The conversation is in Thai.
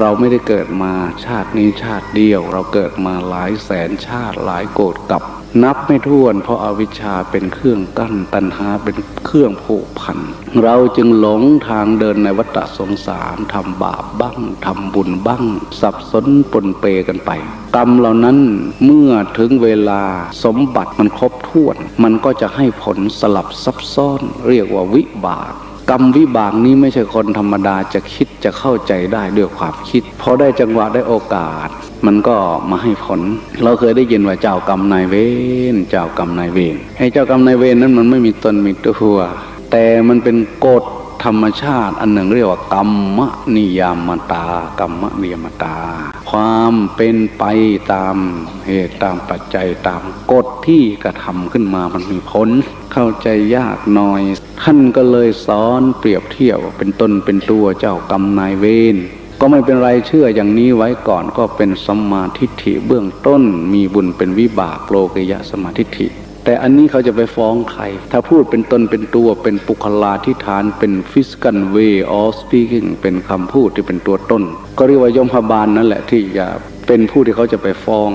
เราไม่ได้เกิดมาชาตินี้ชาติเดียว เราเกิดมาหลายแสนชาติหลายโกรธกับ นับไม่ถ้วน เพราะอาวิชชาเป็นเครื่องกั้นตัณหาเป็นเครื่องผูกพัน เราจึงหลงทางเดินในวัฏสงสารทำบาปบ้างทำบุญบ้าง สับสนปนเปกันไป กรรมเหล่านั้นเมื่อถึงเวลาสมบัติมันครบถ้วน มันก็จะให้ผลสลับซับซ้อน เรียกว่าวิบาก กรรมวิบากนี้ไม่ใช่คนธรรมดาจะคิดจะเข้าใจได้ด้วยความคิดพอได้จังหวะได้โอกาส มันก็มาให้ผล เราเคยได้ยินว่าเจ้ากรรมนายเวรเจ้ากรรมนายเวรไอ้เจ้ากรรมนายเวรนั้นมันไม่มีตนมีตัวแต่มันเป็นกฎธรรมชาติอันหนึ่งเรียกว่ากรรมนิยามตากรรมนิยามตา ความเป็นไปตามเหตุตามปัจจัยตามกฎที่กระทำขึ้นมามันมีผล เข้าใจยากหน่อย ท่านก็เลยสอนเปรียบเทียบเป็นตนเป็นตัวเจ้ากรรมนายเวรก็ไม่เป็นไรเชื่ออย่างนี้ไว้ก่อนก็เป็นสัมมาทิฏฐิเบื้องต้นมีบุญเป็นวิบากโลกยะสมมาทิฏฐิ แต่อันนี้เขาจะไปฟ้องใคร ถ้าพูดเป็นตนเป็นตัวเป็นปุคลาธิฐานเป็น physical way of speaking เป็นคำพูดที่เป็นตัวต้น ก็เรียกว่ายมพบาลนั่นแหละที่จะเป็นผู้ที่เขาจะไปฟ้อง